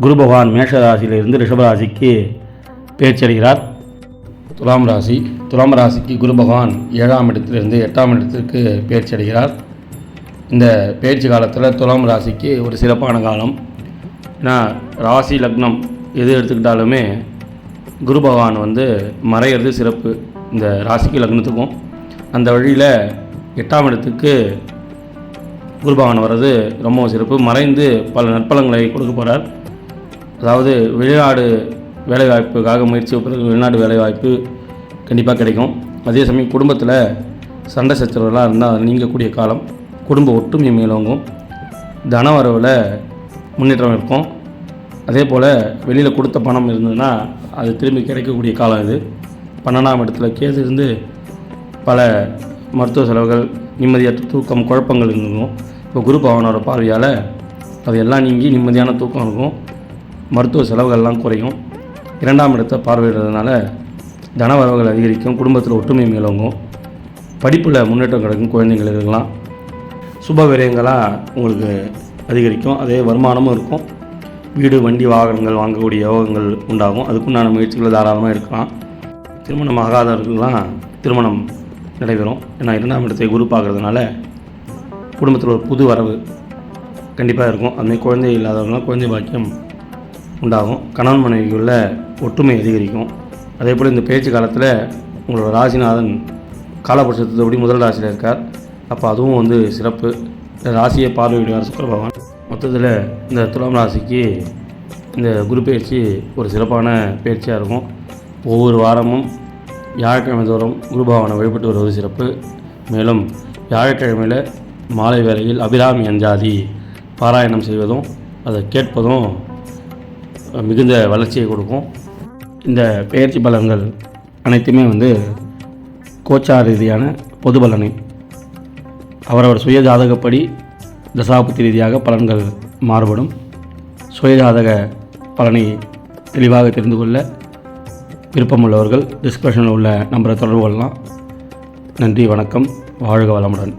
குரு பகவான் மேஷராசியிலிருந்து ரிஷபராசிக்கு பேச்சடைகிறார் துலாம் ராசி துலாம் ராசிக்கு குரு பகவான் ஏழாம் இடத்திலிருந்து எட்டாம் இடத்திற்கு பேச்சடைகிறார் இந்த பேச்சு காலத்தில் துலாம் ராசிக்கு ஒரு சிறப்பான காலம். ஏன்னா ராசி லக்னம் எது எடுத்துக்கிட்டாலுமே குரு பகவான் வந்து மறையிறது சிறப்பு. இந்த ராசிக்கு லக்னத்துக்கும். அந்த வழியில் எட்டாம் இடத்துக்கு குரு பகவான் வர்றது ரொம்ப சிறப்பு. மறைந்து பல நற்பலங்களை கொடுக்க போகிறார் அதாவது வெளிநாடு வேலைவாய்ப்புக்காக முயற்சி பிறகு வெளிநாடு வேலைவாய்ப்பு கண்டிப்பாக கிடைக்கும். அதே சமயம் குடும்பத்தில் சண்டை சச்சரவுலாம் இருந்தால் நீங்கக்கூடிய காலம். குடும்ப ஒற்றுமை மேலோங்கும். தன வரவில் முன்னேற்றம் இருக்கும். அதே போல் வெளியில் கொடுத்த பணம் இருந்ததுன்னா அது திரும்பி கிடைக்கக்கூடிய காலம் இது. பன்னெண்டாம் இடத்துல கேது இருந்து பல மருத்துவ செலவுகள் நிம்மதியற்ற தூக்கம் குழப்பங்கள் இருந்துக்கும் இப்போ குரு பவனோட பார்வையால் அது எல்லாம் நீங்கி நிம்மதியான தூக்கம் இருக்கும். மருத்துவ செலவுகள்லாம் குறையும். இரண்டாம் இடத்தை பார்வையிடுறதுனால தனவரவுகள் அதிகரிக்கும் குடும்பத்தில் ஒற்றுமை மேலோங்கும் படிப்பில் முன்னேற்றம் கிடைக்கும் குழந்தைங்களுக்கெல்லாம் சுப விரயங்களாக உங்களுக்கு அதிகரிக்கும். அதே வருமானமும் இருக்கும். வீடு வண்டி வாகனங்கள் வாங்கக்கூடிய யோகங்கள் உண்டாகும். அதுக்குண்டான முயற்சிகளை தாராளமாக இருக்கலாம். திருமணம் ஆகாதவர்கள்லாம் திருமணம் நடைபெறும். ஏன்னா இரண்டாம் இடத்தை குரு பார்க்குறதுனால குடும்பத்தில் ஒரு புது வரவு கண்டிப்பாக இருக்கும். அதுமாதிரி குழந்தை இல்லாதவங்களாம் குழந்தை பாக்கியம் உண்டாகும். கணவன் மனைவிக்குள்ள ஒற்றுமை அதிகரிக்கும். அதே போல் இந்த பேச்சு காலத்தில் உங்களோட ராசிநாதன் காலபட்சத்தோடு முதல் ராசியில் இருக்கார். அப்போ அதுவும் வந்து சிறப்பு. ராசியை பார்வையிடுவார் சுக்கர பகவான். மொத்தத்தில் இந்த துலாம் ராசிக்கு இந்த குரு பயிற்சி ஒரு சிறப்பான பயிற்சியாக இருக்கும். ஒவ்வொரு வாரமும் வியாழக்கிழமை தோறும் குரு பகவானை வழிபட்டு வருவது சிறப்பு. மேலும் வியாழக்கிழமையில் மாலை வேளையில் அபிராமி அஞ்சாதி பாராயணம் செய்வதும் அதை கேட்பதும் மிகுந்த வளர்ச்சியை கொடுக்கும். இந்த பெயர்ச்சி பலன்கள் அனைத்துமே வந்து கோச்சார ரீதியான பொது பலனை. அவரவர் சுய ஜாதகப்படி தசாபுத்தி ரீதியாக பலன்கள் மாறுபடும். சுயஜாதக பலனை தெளிவாக தெரிந்து கொள்ள விருப்பமுள்ளவர்கள் டிஸ்கிரிப்ஷனில் உள்ள நம்பரை தொடர்பு கொள்ளலாம். நன்றி வணக்கம். வாழ்க வளமுடன்.